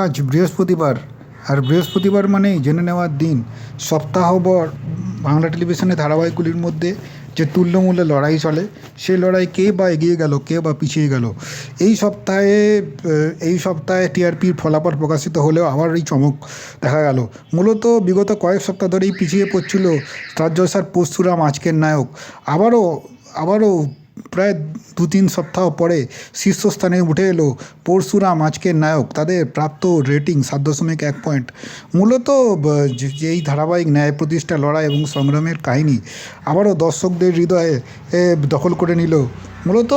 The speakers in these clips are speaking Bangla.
আজ বৃহস্পতিবার, আর বৃহস্পতিবার মানেই জেনে নেওয়ার দিন। সপ্তাহভর বাংলা টেলিভিশনে ধারাবাহিকগুলির মধ্যে যে তুল্যমূল্যে লড়াই চলে, সেই লড়াই কে বা এগিয়ে গেল, কে বা পিছিয়ে গেল, এই সপ্তাহে এই সপ্তাহে টিআরপির ফলাফল প্রকাশিত হলেও আবার এই চমক দেখা গেল। মূলত বিগত কয়েক সপ্তাহ ধরেই পিছিয়ে পড়ছিল স্টার জলসার পরশুরাম আজকের নায়ক। আবারও আবারও প্রায় দু তিন সপ্তাহ পরে শীর্ষস্থানে উঠে এলো পরশুরাম, আজকের নায়ক। তাদের প্রাপ্ত রেটিং সাত দশমিক এক পয়েন্ট। মূলত যেই ধারাবাহিক ন্যায় প্রতিষ্ঠা, লড়াই এবং সংগ্রামের কাহিনী আবারও দর্শকদের হৃদয়ে দখল করে নিল। মূলত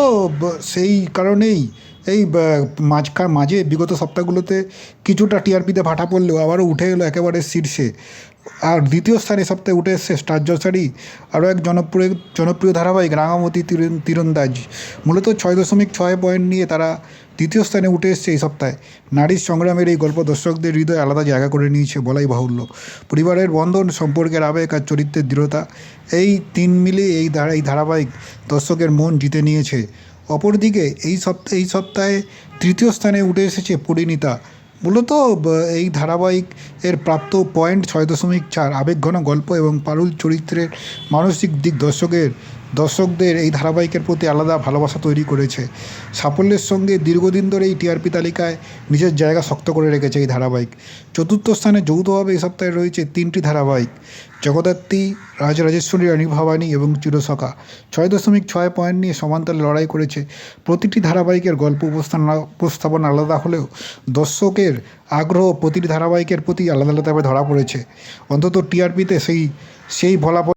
সেই কারণেই এই মাঝখান, মাঝে, বিগত সপ্তাহগুলোতে কিছুটা টিআরপিতে ভাটা পড়লেও আবারও উঠে এলো একেবারে শীর্ষে। আর দ্বিতীয় স্থানে সপ্তাহে উঠে এসছে স্টার জলসারই আরও এক জনপ্রিয় জনপ্রিয় ধারাবাহিক রাঙামতি তীর- তীরন্দাজ। মূলত ছয় দশমিক ছয় পয়েন্ট নিয়ে তারা দ্বিতীয় স্থানে উঠে এসছে এই সপ্তাহে। নারীর সংগ্রামের এই গল্প দর্শকদের হৃদয়ে আলাদা জায়গা করে নিয়েছে বলাই বাহুল্য। পরিবারের বন্ধন, সম্পর্কের আবেগ আর চরিত্রের দৃঢ়তা, এই তিন মিলে এই ধারা, এই ধারাবাহিক দর্শকের মন জিতে নিয়েছে। অপরদিকে এই সপ্তাহে এই সপ্তাহে তৃতীয় স্থানে উঠে এসেছে পরিণীতা। মূলত এই ধারাবাহিক এর প্রাপ্ত পয়েন্ট ছয় দশমিক চার, আবেগঘন গল্প এবং পারুল চরিত্রের মানসিক দিক দর্শকের, দর্শকদের এই ধারাবাহিকের প্রতি আলাদা ভালোবাসা তৈরি করেছে। সাফল্যের সঙ্গে দীর্ঘদিন ধরে এই টিআরপি তালিকায় নিজের জায়গা শক্ত করে রেখেছে এই ধারাবাহিক। চতুর্থ স্থানে যৌথভাবে এই সপ্তাহে রয়েছে তিনটি ধারাবাহিক। জগদ্ধাত্রী রাজরাজেশ্বরী রানী ভবানী এবং চিরসখা ছয় দশমিক ছয় পয়েন্ট নিয়ে সমান্তরে লড়াই করেছে। প্রতিটি ধারাবাহিকের গল্প উপস্থান উপস্থাপন আলাদা হলেও দর্শকের আগ্রহ প্রতিটি ধারাবাহিকের প্রতি আলাদা আলাদাভাবে ধরা পড়েছে। অন্তত টিআরপিতে সেই সেই ফলাফল